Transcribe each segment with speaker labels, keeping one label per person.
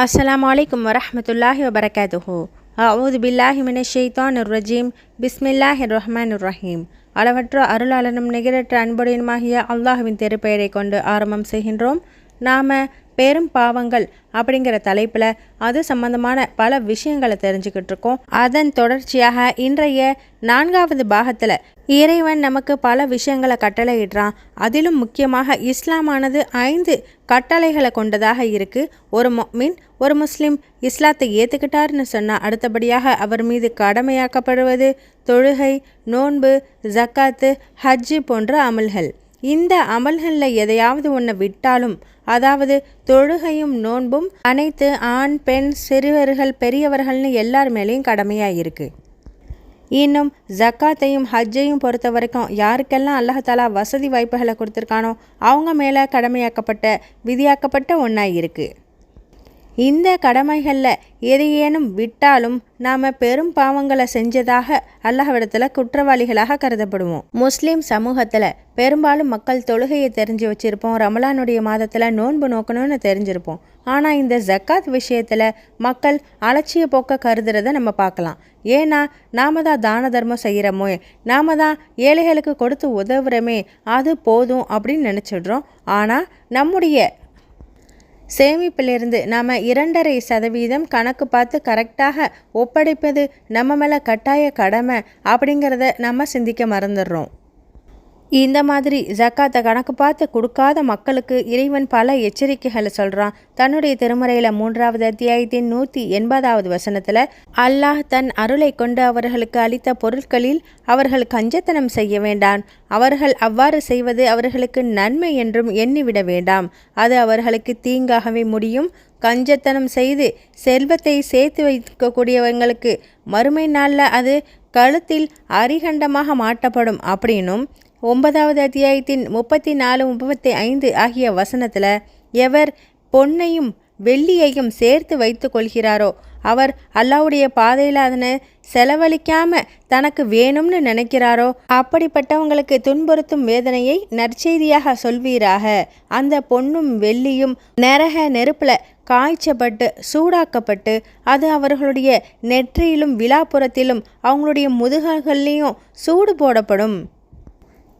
Speaker 1: அஸ்லாம் வலைக்கம் வரமத்துல்லாஹி வபரகாத்துஹு அவுது பில்லாஹி மினஷெய்தான் ரஜீம் பிஸ்மில்லாஹி ரஹ்மான் ரஹீம் அளவற்ற அருளாளனும் நிகரற்ற அன்புடையனுமாகிய அல்லாஹுவின் திருப்பெயரை கொண்டு ஆரம்பம் செய்கின்றோம். நாம் பெரும் பாவங்கள் அப்படிங்கிற தலைப்பில் அது சம்பந்தமான பல விஷயங்களை தெரிஞ்சுக்கிட்டு இருக்கோம். அதன் தொடர்ச்சியாக இன்றைய நான்காவது பாகத்தில் இறைவன் நமக்கு பல விஷயங்களை கட்டளையிடுறான். அதிலும் முக்கியமாக இஸ்லாமானது ஐந்து கட்டளைகளை கொண்டதாக இருக்குது ஒரு மீன் ஒரு முஸ்லீம் இஸ்லாத்தை ஏற்றுக்கிட்டாருன்னு சொன்னால் அடுத்தபடியாக அவர் மீது கடமையாக்கப்படுவது தொழுகை நோன்பு ஜக்காத்து ஹஜ்ஜு போன்ற அமல்கள். இந்த அமல்களில் எதையாவது ஒன்று விட்டாலும் அதாவது தொழுகையும் நோன்பும் அனைத்து ஆண் பெண் சிறுவர்கள் பெரியவர்கள்னு எல்லார் மேலேயும் கடமையாக இருக்குது இன்னும் ஜக்காத்தையும் ஹஜ்ஜையும் பொறுத்த வரைக்கும் யாருக்கெல்லாம் அல்லாஹாலா வசதி வாய்ப்புகளை கொடுத்துருக்கானோ அவங்க மேலே கடமையாக்கப்பட்ட விதியாக்கப்பட்ட ஒன்றா இருக்குது இந்த கடமைகளில் எதையேனும் விட்டாலும் நாம் பெரும் பாவங்களை செஞ்சதாக அல்லாஹ்விடத்தில் குற்றவாளிகளாக கருதப்படுவோம். முஸ்லீம் சமூகத்தில் பெரும்பாலும் மக்கள் தொழுகையை தெரிஞ்சு வச்சுருப்போம். ரமலானுடைய மாதத்தில் நோன்பு நோக்கணும்னு தெரிஞ்சிருப்போம். ஆனால் இந்த ஜக்காத் விஷயத்தில் மக்கள் அலட்சிய போக்க கருதுறத நம்ம பார்க்கலாம். ஏன்னா நாம தான் தான தர்மம் செய்கிறோமோ நாம தான் ஏழைகளுக்கு கொடுத்து உதவுறமே அது போதும் அப்படின்னு நினச்சிடுறோம். ஆனால் நம்முடைய சேமிப்பிலிருந்து நாம் இரண்டரை சதவீதம் கணக்கு பார்த்து கரெக்டாக ஒப்படைப்பது நம்ம மேலே கட்டாய கடமை அப்படிங்கிறத நம்ம சிந்திக்க மறந்துடுறோம். இந்த மாதிரி ஜக்காத்தை கணக்கு பார்த்து கொடுக்காத மக்களுக்கு இறைவன் பல எச்சரிக்கைகளை சொல்கிறான் தன்னுடைய திருமறையில் மூன்றாவது அத்தியாயத்தின் நூற்றி எண்பதாவது வசனத்தில் அல்லாஹ் தன் அருளை கொண்டு அவர்களுக்கு அளித்த பொருட்களில் அவர்கள் கஞ்சத்தனம் செய்ய வேண்டாம். அவர்கள் அவ்வாறு செய்வது அவர்களுக்கு நன்மை என்றும் எண்ணிவிட வேண்டாம். அது அவர்களுக்கு தீங்காகவே முடியும். கஞ்சத்தனம் செய்து செல்வத்தை சேர்த்து வைக்கக்கூடியவங்களுக்கு மறுமை நாளில் அது கழுத்தில் அரிகண்டமாக மாட்டப்படும். அப்படின்னும் ஒன்பதாவது அத்தியாயத்தின் முப்பத்தி நாலு முப்பத்தி ஐந்து ஆகிய வசனத்தில் எவர் பொன்னையும் வெள்ளியையும் சேர்த்து வைத்து கொள்கிறாரோ அவர் அல்லாவுடைய பாதையில் அதனை செலவழிக்காம தனக்கு வேணும்னு நினைக்கிறாரோ அப்படிப்பட்டவங்களுக்கு துன்புறுத்தும் வேதனையை நற்செய்தியாக சொல்வீராக. அந்த பொன்னும் வெள்ளியும் நரக நெருப்பில் காய்ச்சப்பட்டு சூடாக்கப்பட்டு அது அவர்களுடைய நெற்றியிலும் விழாப்புறத்திலும் அவங்களுடைய முதுகல்லையும் சூடு போடப்படும்.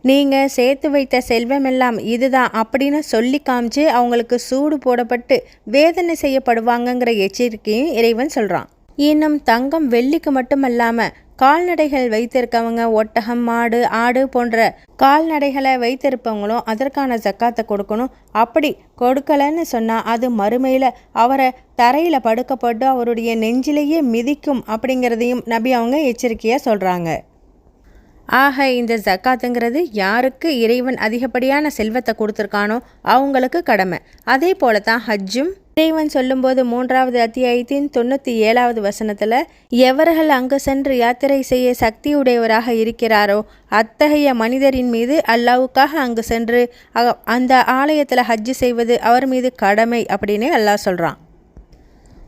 Speaker 1: நீங்கள் சேர்த்து வைத்த செல்வமெல்லாம் இதுதான் அப்படின்னு சொல்லி காமிச்சு அவங்களுக்கு சூடு போடப்பட்டு வேதனை செய்யப்படுவாங்கங்கிற எச்சரிக்கையும் இறைவன் சொல்கிறான் இன்னும் தங்கம் வெள்ளிக்கு மட்டுமல்லாமல் கால்நடைகள் வைத்திருக்கவங்க ஒட்டகம் மாடு ஆடு போன்ற கால்நடைகளை வைத்திருப்பவங்களும் அதற்கான ஜக்காத்தை கொடுக்கணும். அப்படி கொடுக்கலன்னு சொன்னால் அது மறுமையில் அவரை தரையில் படுக்கப்பட்டு அவருடைய நெஞ்சிலேயே மிதிக்கும் அப்படிங்கிறதையும் நபி அவங்க எச்சரிக்கையாக சொல்கிறாங்க ஆக இந்த ஜக்காத்துங்கிறது யாருக்கு இறைவன் அதிகப்படியான செல்வத்தை கொடுத்துருக்கானோ அவங்களுக்கு கடமை. அதே போல தான் ஹஜ்ஜும் இறைவன் சொல்லும்போது மூன்றாவது அத்தியாயத்தின் தொண்ணூற்றி ஏழாவது வசனத்தில் எவர்கள் அங்கு சென்று யாத்திரை செய்ய சக்தியுடையவராக இருக்கிறாரோ அத்தகைய மனிதரின் மீது அல்லாவுக்காக அங்கு சென்று அந்த ஆலயத்தில் ஹஜ்ஜு செய்வது அவர் மீது கடமை அப்படின்னு அல்லாஹ் சொல்கிறான்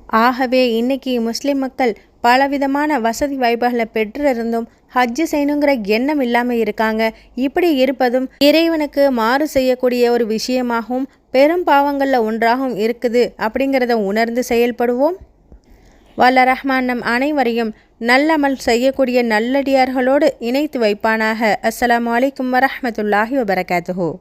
Speaker 1: ஆகவே இன்னைக்கு முஸ்லிம் மக்கள் பலவிதமான வசதி வாய்ப்புகளை பெற்றிருந்தும் ஹஜ்ஜு செய்யணுங்கிற எண்ணம் இல்லாமல் இருக்காங்க. இப்படி இருப்பதும் இறைவனுக்கு மாறு செய்யக்கூடிய ஒரு விஷயமாகவும் பெரும் பாவங்களில் ஒன்றாகவும் இருக்குது அப்படிங்கிறத உணர்ந்து செயல்படுவோம். வல்ல ரஹ்மான் நம் அனைவரையும் நல்லமல் செய்யக்கூடிய நல்லடியார்களோடு இணைத்து வைப்பானாக. அஸ்லாம் வலைக்கம் வரமத்துல்லாஹி வபரகாத்துஹூ.